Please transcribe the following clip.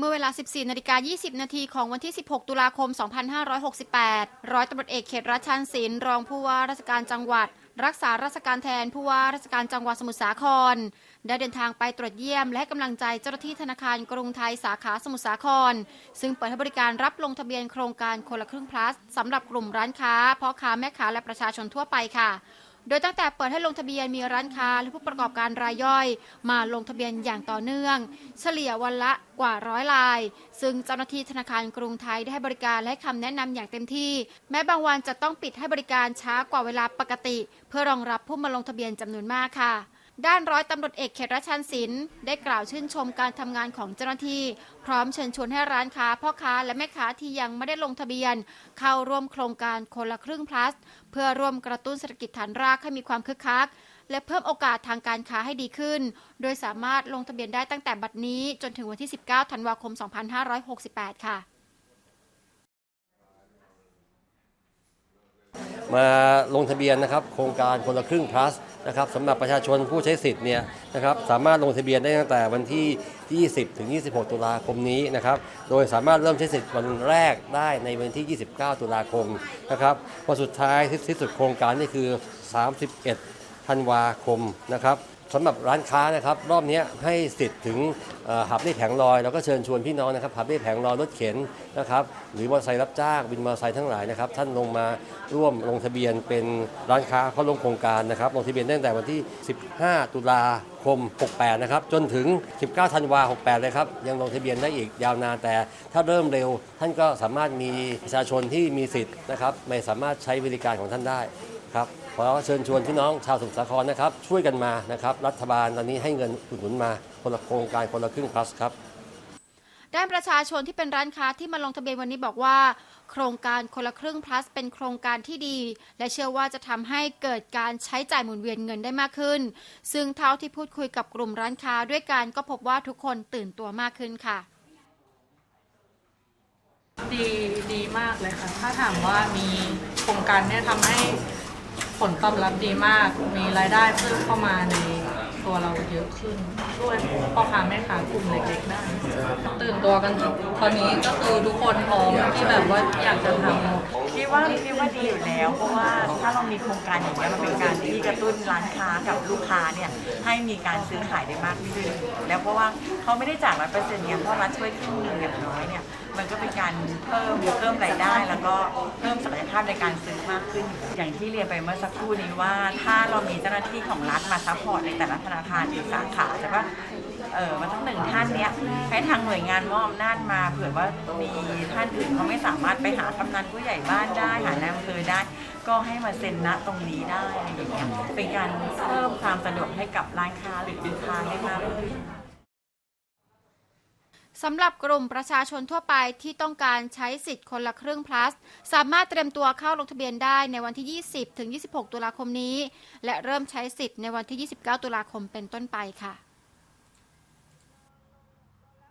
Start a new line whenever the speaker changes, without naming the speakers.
เมื่อเวลา 14นาฬิกา20 นาทีของวันที่ 16 ตุลาคม 2568 ร้อยตำรวจเอกเขตรัชชันศิลป์รองผู้ว่าราชการจังหวัด รักษาราชการแทนผู้ว่าราชการจังหวัดสมุทรสาคร ได้เดินทางไปตรวจเยี่ยมและกำลังใจเจ้าหน้าที่ธนาคารกรุงไทยสาขาสมุทรสาคร ซึ่งเปิดให้บริการรับลงทะเบียนโครงการคนละครึ่ง plus สำหรับกลุ่มร้านค้าพ่อค้าแม่ค้าและประชาชนทั่วไปค่ะ โดยตั้งแต่เปิดให้ลงทะเบียนมีร้านค้าและผู้ประกอบการรายย่อย มาลงทะเบียนอย่างต่อเนื่อง เฉลี่ยวันละกว่าร้อยลาย ซึ่งเจ้าหน้าที่ธนาคารกรุงไทยได้ให้บริการและให้คำแนะนำอย่างเต็มที่ แม้บางวันจะต้องปิดให้บริการช้ากว่าเวลาปกติ เพื่อรองรับผู้มาลงทะเบียนจำนวนมากค่ะ ด้านร้อยตำรวจเอกเขตรัชันศิลป์ได้กล่าวชื่นชมการทำงานของเจ้าหน้าที่ พร้อมเชิญชวนให้ร้านค้าพ่อค้าและแม่ค้าที่ยังไม่ได้ลงทะเบียน เข้าร่วมโครงการคนละครึ่ง plus เพื่อร่วมกระตุ้นเศรษฐกิจฐานรากให้มีความคึกคัก และเพิ่มโอกาสทางการค้าให้ดีขึ้น โดยสามารถลงทะเบียนได้ตั้งแต่บัดนี้จนถึงวันที่ 19 ธันวาคม 2568 ค่ะ
มาลงทะเบียนนะครับ โครงการคนละครึ่ง plus นะครับสำหรับประชาชนผู้ใช้สิทธิ์เนี่ยนะครับสามารถลงทะเบียนได้ตั้งแต่วันที่ 20 ถึง 26 ตุลาคมนี้นะครับโดยสามารถเริ่มใช้สิทธิ์วันแรกได้ในวันที่ 29 ตุลาคมนะครับวันสุดท้ายที่สุดโครงการนี่คือ 31 ธันวาคมนะครับ สำหรับร้านค้านะครับรอบนี้ให้สิทธิ์ถึงหับได้แผงลอยแล้วก็เชิญชวนพี่น้องนะครับหับได้แผงลอยรถเข็นนะครับหรือมอเตอร์ไซค์รับจ้างวินมอเตอร์ไซค์ทั้งหลายนะครับท่านลงมาร่วมลงทะเบียนเป็นร้านค้าเข้าร่วมโครงการนะครับลงทะเบียนตั้งแต่วันที่ 15 ตุลาคม 68 นะครับจนถึง 19 ธันวา 68 เลยครับยังลงทะเบียนได้อีกยาวนานแต่ ถ้าเริ่มเร็วท่านก็สามารถมีประชาชนที่มีสิทธิ์นะครับไม่สามารถใช้บริการของท่านได้ ครับขอเชิญชวนพี่น้องชาวสมุทรสาครนะครับ ช่วยกันมานะครับ รัฐบาลตอนนี้ให้เงินอุดหนุนมาคนละโครงการคนละครึ่ง plus ครับ
ด้านประชาชนที่เป็นร้านค้าที่มาลงทะเบียนวันนี้บอกว่า โครงการคนละครึ่ง plus เป็นโครงการที่ดี และเชื่อว่าจะทำให้เกิดการใช้จ่ายหมุนเวียนเงินได้มากขึ้น ซึ่งเท่าที่พูดคุยกับกลุ่มร้านค้าด้วยกันก็พบว่าทุกคนตื่นตัวมากขึ้นค่ะ
ดีดีมากเลยค่ะ ถ้าถามว่ามีโครงการเนี่ยทำให้ ผลตอบรับดีมาก มีรายได้เพิ่มเข้ามาในตัวเราเยอะขึ้นด้วยพ่อค้าแม่ค้ากลุ่มเล็กๆได้ตื่นตัวกันตอนนี้ก็คือทุกคนพร้อมที่แบบว่าอยากจะทำ
พี่ว่าพี่ว่าดีอยู่แล้ว เพราะว่าถ้าเรามีโครงการอย่างนี้ยมันเป็นการที่กระตุ้นร้านค้ากับลูกค้าเนี่ยให้มีการซื้อขายได้มากขึ้น แล้วเพราะว่าเขาไม่ได้จ่ายร้อยเปอร์เซ็นต์เนี่ยเพราะรัฐช่วยครึ่งหนึ่งอย่างน้อยเนี่ยมันก็เป็นการเพิ่มเพิ่มรายได้แล้วก็เพิ่มศักยภาพในการซื้อมากขึ้น อย่างที่เรียนไปเมื่อสักครู่นี้ว่าถ้าเรามีเจ้าหน้าที่ของรัฐมาซัพพอร์ตในแต่ละธนาคารหรือสาขาใช่ปะ เออมาทั้งหนึ่งท่านเนี้ยให้ทางหน่วยงานมอบอำนาจมาเผื่อว่ามีท่านอื่นเขาไม่สามารถไปหากำนันผู้ใหญ่บ้านได้หานายอำเภอได้ ก็ให้มาเซ็นณตรงนี้ได้อะไรอย่างเงี้ยเป็นการเพิ่มความสะดวกให้กับร้านค้าหรือลูกค้าได้มากขึ้น
สำหรับกลุ่มประชาชนทั่วไปที่ต้องการใช้สิทธิ์คนละครึ่ง plus สามารถเตรียมตัวเข้าลงทะเบียนได้ในวันที่ 20 ถึง 26 ตุลาคมนี้ และเริ่มใช้สิทธิ์ในวันที่ 29 ตุลาคมเป็นต้นไปค่ะ